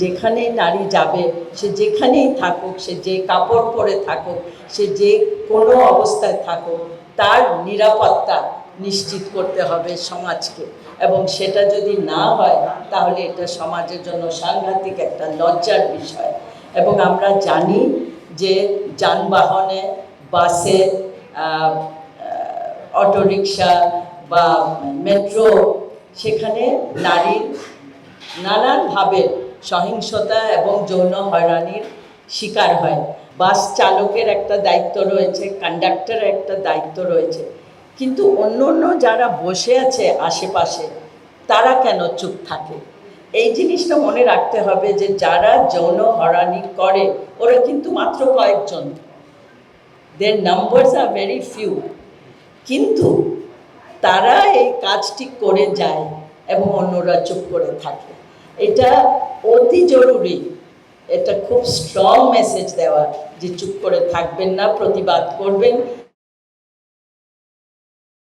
যেখানেই নারী যাবে, সে যেখানেই থাকুক, সে যে কাপড় পরে থাকুক, সে যে কোনো অবস্থায় থাকুক, তার নিরাপত্তা নিশ্চিত করতে হবে সমাজকে। এবং সেটা যদি না হয়, তাহলে এটা সমাজের জন্য সাংঘাতিক একটা লজ্জার বিষয়। এবং আমরা জানি যে যানবাহনে, বাসে অটোরিকশা বা মেট্রো, সেখানে নারীর নানানভাবে সহিংসতা এবং যৌন হয়রানির শিকার হয়। বাস চালকের একটা দায়িত্ব রয়েছে কন্ডাক্টরের একটা দায়িত্ব রয়েছে। কিন্তু অন্য অন্য যারা বসে আছে আশেপাশে, তারা কেন চুপ থাকে? এই জিনিসটা মনে রাখতে হবে যে যারা যৌন হরানি করে, ওরা কিন্তু মাত্র কয়েকজন। Their numbers are very few কিন্তু তারা এই কাজটি করে যায় এবং অন্যরা চুপ করে থাকে। এটা অতি জরুরি। এটা খুব স্ট্রং মেসেজ দেওয়া যে চুপ করে থাকবেন না, প্রতিবাদ করবেন।